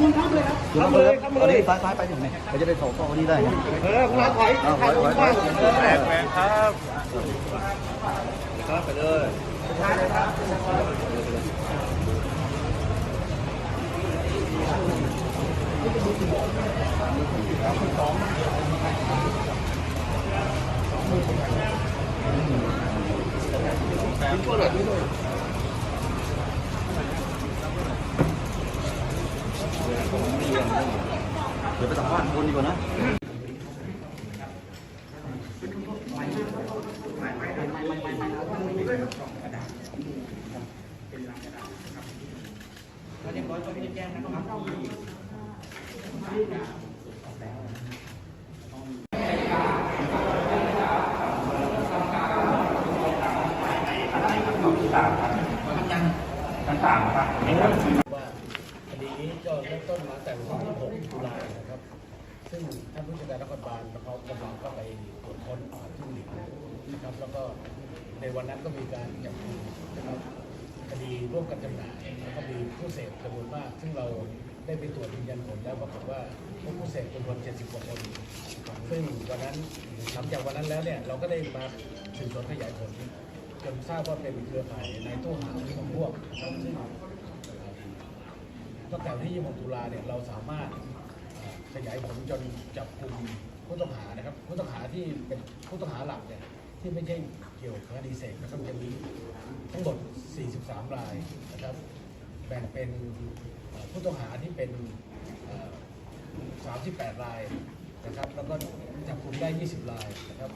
คุณครับเลยครับทำเลยทำเอาเลดิยซ้ายซ้ายไปถึงไหนเราจะได้สองข้อนี้ได้เออคุณถอยถอยถอยถองยแหวกแหวกครับครับไปเลย เดี๋ยวไปสัมภาษณ์คนดีกว่านะว่าคดีนี้ก็เริ่มต้นมาแต่วันที่6ตุลานะครับ ซึ่งท่านผู้จัดการนครบาลเขากำลังก็ไปตรวจค้นป่าทุ่งหลิวนะครับแล้วก็ในวันนั้นก็มีการจับกุมนะครับคดีร่วมกันจำหน่ายแล้วก็มีผู้เสพจำนวนมาก ซึ่งเราได้ไปตรวจยืนยันผลแล้วปรากฏว่าพบผู้เสพจำนวน 70 กว่าคน ซึ่งวันนั้นหลังจากวันนั้นแล้วเนี่ยเราก็ได้มาสืบสวนขยายผลจนทราบว่าเป็นเครือข่ายในตู้หาวของพวกนะครับซึ่งตั้งแต่วันที่ 26 ตุลาเนี่ยเราสามารถ ขยายผลจนจับกลุ่มผู้ต้องหานะครับ ผู้ต้องหาที่เป็นผู้ต้องหาหลักเนี่ยที่ไม่ใช่เกี่ยวกับคดีเสกนะครับจะมีทั้งหมด 43 รายนะครับแบ่งเป็นผู้ต้องหาที่เป็น 38 รายนะครับ แล้วก็จับกลุ่มได้ 20 รายนะครับ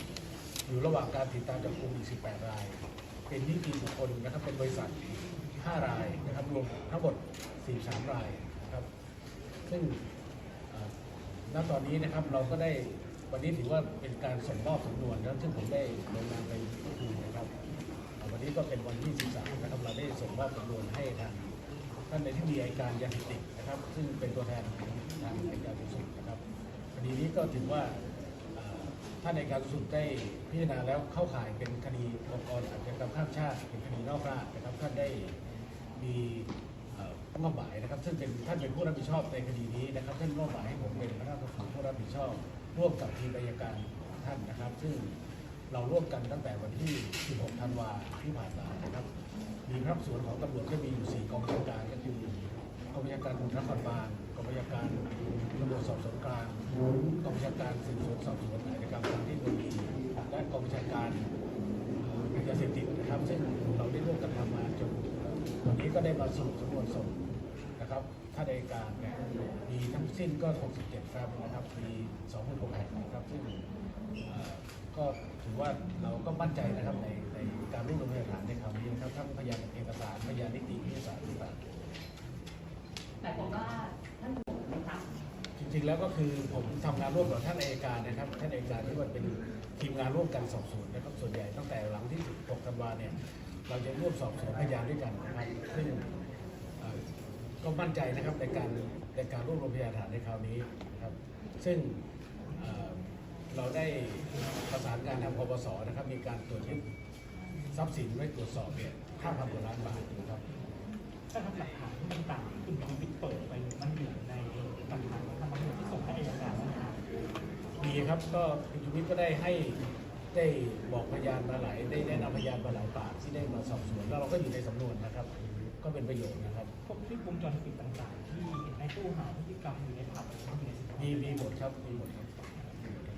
อยู่ระหว่างการติดตามจับกลุ่มอีก 18 ราย เป็นนิติบุคคลนะครับ เป็นบริษัท 5 รายนะครับ รวมทั้งหมด 43 รายนะครับ ซึ่ง ณตอนนี้นะครับเราก็ได้วันนี้ถือว่าเป็นการส่งมอบสำนวนนะซึ่งผมได้ลงนามไปพูดคุยนะครับ วันนี้ก็เป็นวันที่ 13 นะครับ เราได้ส่งมอบสำนวนให้ทางท่านในที่มีอัยการยาสติดนะครับ ซึ่งเป็นตัวแทนของทางอัยการสูงสุดนะครับคดีนี้ก็ถือว่าท่านในการสุดได้พิจารณาแล้วเข้าข่ายเป็นคดีองค์กรอาชญากรรมข้ามชาติเป็นคดีนอกราชนะครับท่านได้มี มอบหมายนะครับซึ่งเป็นท่านเป็นผู้รับผิดชอบในคดีนี้นะครับท่านมอบหมายให้ผมเป็นพนักงานสอบสวนผู้รับผิดชอบ ร่วมกับทีมอัยการท่านนะครับ ซึ่งเราร่วมกันตั้งแต่วันที่ 16 ธันวาที่ผ่านมานะครับ มีพนักงานสวนของตำรวจก็มีอยู่ 4 กองบัญชาการก็คือกองบัญชาการตำรวจนครบาลกองบัญชาการตำรวจสอบสวนกลางกองบัญชาการสืบสวนสอบสวนอาชญากรรมทางเทคโนโลยีและกองบัญชาการยาเสพติดนะครับซึ่งเราได้ร่วมกันทำมาจนวันนี้ก็ได้มาสรุปสำนวนส่ง นะครับท่านอัยการเนี่ยมีทั้งสิ้นก็ 67ครับนะครับมี26แห่งนะครับซึ่งเอ่อก็ถือว่าเราก็มั่นใจนะครับในในการรวบรวมพยานหลักฐานในคราวนี้นะครับทั้งพยานเอกสารพยานนิติวิทยาศาสตร์ต่างๆแต่ผมว่าท่านถูกไหมคะจริงๆแล้วก็คือผมทำงานร่วมกับท่านอัยการนะครับท่านอัยการที่ว่าเป็นทีมงานร่วมกันสอบสวนนะครับส่วนใหญ่ตั้งแต่หลังที่16ธันวาเนี่ยเราจะร่วมสอบสวนพยานด้วยกันนะครับซึ่งเอ่อ ก็มั่นใจนะครับในการในการรวบรวมพยานฐานในคราวนี้นะครับ ซึ่งเอ่อเราได้ประสานการทางปปสนะครับ มีการตรวจยึดทรัพย์สินไว้ตรวจสอบเนี่ย5,000กว่าล้านบาทนะครับถ้าทำหลักฐานที่ต่างๆคุณชูวิทย์เปิดไปมันอยู่ในหลักฐานของทางตำรวจที่ส่งให้อัยการนะครับดีครับก็คุณชูวิทย์ก็ได้ให้ ได้บอกพยานมาหลายได้แนะนำพยานมาหลายปากที่ได้มาสอบสวนแล้วเราก็อยู่ในสำนวนนะครับ ก็เป็นประโยชน์นะครับพวกคลิปวงจรปิดต่างๆ ที่เห็นในตู้หาพฤติกรรมอยู่ในผับอยู่ในสินค้ามีมีหมดครับมีหมดครับ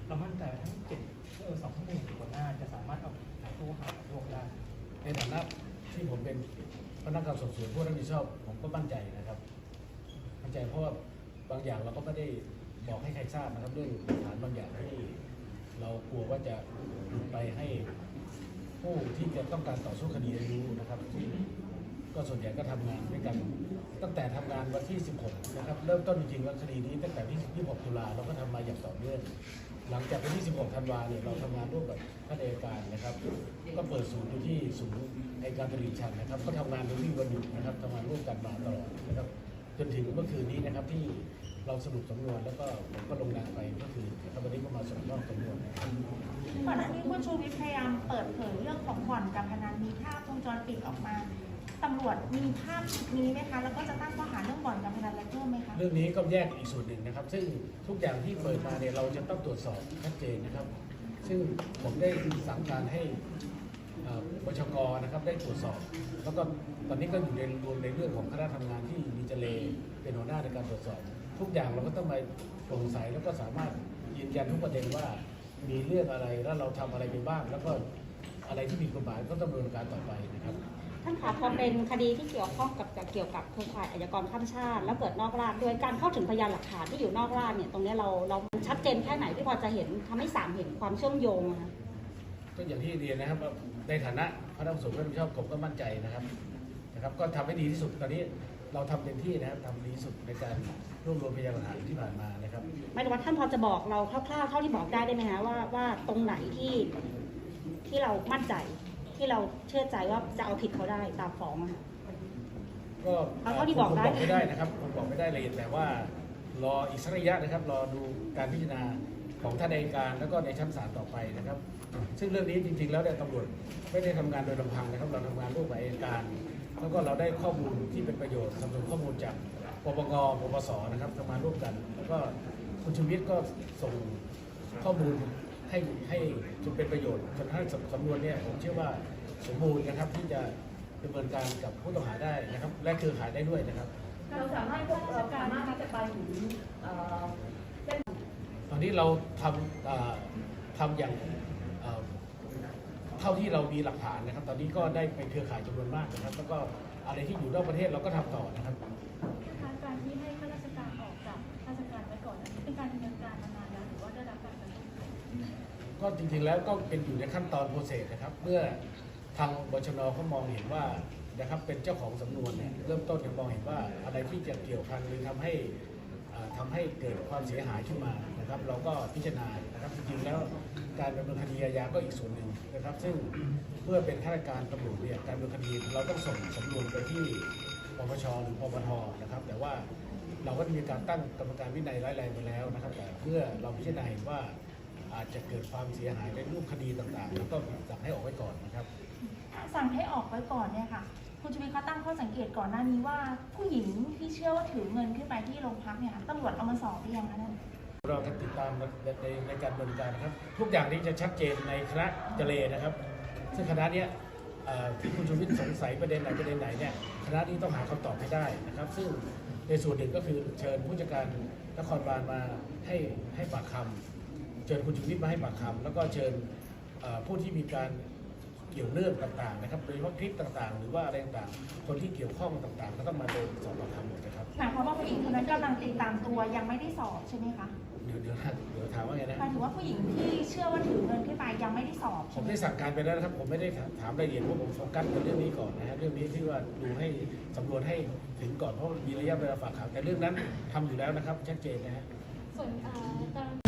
เรามั่นใจว่าทั้งเจ็ดเออสองข้อมูลหัวหน้าจะสามารถเอาผิดในตู้หาพวกได้ในฐานะที่ผมเป็นพนักงานสอบสวนผู้รับผิดชอบผมก็มั่นใจนะครับมั่นใจเพราะว่าบางอย่างเราก็ไม่ได้บอกให้ใครทราบนะครับด้วยหลักฐานบางอย่างที่ เรากลัวว่าจะหลุดไปให้ผู้ที่จะต้องการต่อสู้คดีได้รู้นะครับซึ่ก็ส่วนใหญ่ก็ทำงานด้วยกัน ตั้งแต่ทำงานวันที่ 16 นะครับ เริ่มต้นจริงๆวันคดีนี้ตั้งแต่ที่26ตุลาเราก็ทำมาอย่างต่อเนื่องหลังจากวันที่ 16 ธันวาเนี่ยเราทำงานร่วมกับท่านอัยการนะครับ ก็เปิดศูนย์อยู่ที่ศูนย์อัยการตลิ่งชันนะครับ ก็ทำงานโดยที่วันหยุดนะครับทำงานร่วมกันมาตลอดนะครับ จนถึงเมื่อคืนนี้นะครับที่ เราสรุปสำนวนแล้วก็ผมก็ลงนามไปเมื่อคืนนะครับวันนี้ก็มาส่งมอบสำนวนนะครับก่อนหน้านี้คุณชูวิทย์พยายามเปิดเผยเรื่องของบ่อนการพนันมีภาพวงจรปิดออกมาตำรวจมีภาพชุดนี้ไหมคะ แล้วก็จะตั้งข้อหาเรื่องบ่อนการพนันอะไรเพิ่มไหมคะเรื่องนี้ก็แยกอีกส่วนหนึ่งนะครับ ซึ่งทุกอย่างที่เปิดมาเนี่ยเราจะต้องตรวจสอบชัดเจนนะครับ ซึ่งผมได้สั่งการให้เอ่อบชกนะครับได้ตรวจสอบ แล้วก็ตอนนี้ก็อยู่ในรวมในเรื่องของคณะทำงานที่มีเจเลเป็นหัวหน้าในการตรวจสอบ ทุกอย่างเราก็ต้องไปโปร่งใสแล้วก็สามารถยืนยันทุกประเด็นว่ามีเรื่องอะไรแล้วเราทำอะไรไปบ้างแล้วก็อะไรที่มีกฎหมายก็ต้องดำเนินการต่อไปนะครับท่านคะพอเป็นคดีที่เกี่ยวข้องกับกับเกี่ยวกับโครงข่ายอาชญากรข้ามชาติ แล้วเกิดนอกราชโดยการเข้าถึงพยานหลักฐานที่อยู่นอกราชเนี่ยตรงเนี้ยเราเราชัดเจนแค่ไหนที่พอจะเห็นทำให้ศาลเห็นความเชื่อมโยงอะคะก็อย่างที่เรียนนะครับว่าในฐานะพระนักสงฆ์รับผิดชอบผมก็มั่นใจนะครับนะครับ ก็ทำให้ดีที่สุดตอนนี้ เราทำเต็มที่นะครับทำดีที่สุดในการรวบรวมพยานหลักฐานที่ผ่านมานะครับ ไม่รู้ว่าท่านพอจะบอกเราคร่าวๆเท่าที่บอกได้ได้ไหมคะว่าว่าตรงไหนที่ที่เรามั่นใจที่เราเชื่อใจว่าจะเอาผิดเขาได้ตามฟ้องอะค่ะ ก็เอาเท่าที่บอกได้ผมบอกไม่ได้นะครับผมบอกไม่ได้เลยแต่ว่ารออีกสักระยะนะครับ รอดูการพิจารณาของท่านอัยการแล้วก็ในชั้นศาลต่อไปนะครับ ซึ่งเรื่องนี้จริงๆ แล้วเนี่ยตำรวจไม่ได้ทำงานโดยลำพังนะครับ เราทำงานร่วมกับอัยการ แล้วก็เราได้ข้อมูลที่เป็นประโยชน์สนับสนุนข้อมูลจากปปงปปสนะครับทำงานร่วมกัน แล้วก็คุณชูวิทย์ก็ส่งข้อมูลให้ให้จนเป็นประโยชน์จนให้สำนวนเนี่ยผมเชื่อว่าสมบูรณ์นะครับที่จะดำเนินการกับผู้ต้องหาได้นะครับ และเครือข่ายได้ด้วยนะครับเราสามารถพวกเราสามารถที่จะไปถึงเอ่อตอนนี้เราทำเอ่อทำอย่าง เอ่อเท่าที่เรามีหลักฐานนะครับ ตอนนี้ก็ได้เป็นเครือข่ายจำนวนมากนะครับ แล้วก็อะไรที่อยู่นอกประเทศเราก็ทำต่อนะครับการที่ให้ข้าราชการออกจากราชการไว้ก่อนอันนี้เป็นการดำเนินการมานานแล้วหรือว่าได้รับการประสานก็จริงๆแล้วก็เป็นอยู่ในขั้นตอนโปรเซสนะครับ เมื่อทางบชนเขามองเห็นว่านะครับเป็นเจ้าของสำนวนเนี่ยเริ่มต้นจะมองเห็นว่าอะไรที่จะเกี่ยวพันหรือทำให้อ่าทำให้เกิดความเสียหายขึ้นมา นะครับเราก็พิจารณานะครับจริงๆแล้วการดำเนินคดีอาญาก็อีกส่วนหนึ่งนะครับ ซึ่งเมื่อเป็นข้าราชการตำรวจเนี่ยการดำเนินคดีเราต้องส่งสำนวนไปที่ปปชหรือปปทนะครับ แต่ว่าเราก็มีการตั้งกรรมการวินัยร้ายแรงไปแล้วนะครับแต่เพื่อเราพิจารณาเห็นว่าอาจจะเกิดความเสียหายในรูปคดีต่างๆ แล้วก็สั่งให้ออกไว้ก่อนนะครับ สั่งให้ออกไว้ก่อนเนี่ยค่ะ คุณชูวิทย์เขาตั้งข้อสังเกตก่อนหน้านี้ว่า ผู้หญิงที่เชื่อว่าถือเงินขึ้นไปที่โรงพักเนี่ยตำรวจเอามาสอบหรือยังคะท่น เราติดตามในในการดำเนินการนะครับ ทุกอย่างนี้จะชัดเจนในคณะเจเลนะครับ ซึ่งคณะเนี้ยที่คุณชูวิทย์สงสัยประเด็นไหนประเด็นไหนเนี่ยคณะนี้ต้องหาคำตอบให้ได้นะครับ ซึ่งในส่วนหนึ่งก็คือเชิญผู้จัดการนครบาลมาให้ให้ปากคำเชิญคุณชูวิทย์มาให้ปากคำแล้วก็เชิญผู้ที่มีการเกี่ยวเนื่องต่างๆนะครับโดยเฉพาะคลิปต่างๆ หรือว่าอะไรต่างๆ คนที่เกี่ยวข้องต่างๆ ก็ต้องมาโดนสอบปากคำหมดนะครับหมายความว่าผู้หญิงคนนั้นกำลังติดตามตัวยังไม่ได้สอบใช่ไหมคะ ดี๋ยวเดี๋ยวนะเดี๋ยวถามว่าไงนะหมายถึงว่าผู้หญิงที่เชื่อว่าถือเงินขึ้นไปยังไม่ได้สอบผใช่มไหมได้สั่งการไปแล้วนะครับ ผมไม่ได้ถามรายละเอียดเพราะผมโฟกัสกับเรื่องนี้ก่อนนะฮะเรื่องนี้ที่ว่าดูให้สำรวจให้ถึงก่อนเพราะมีระยะเวลาฝากขังแต่เรื่องนั้นทำอยู่แล้วนะครับชัดเจนนะฮะ ส่วนเอ่อการ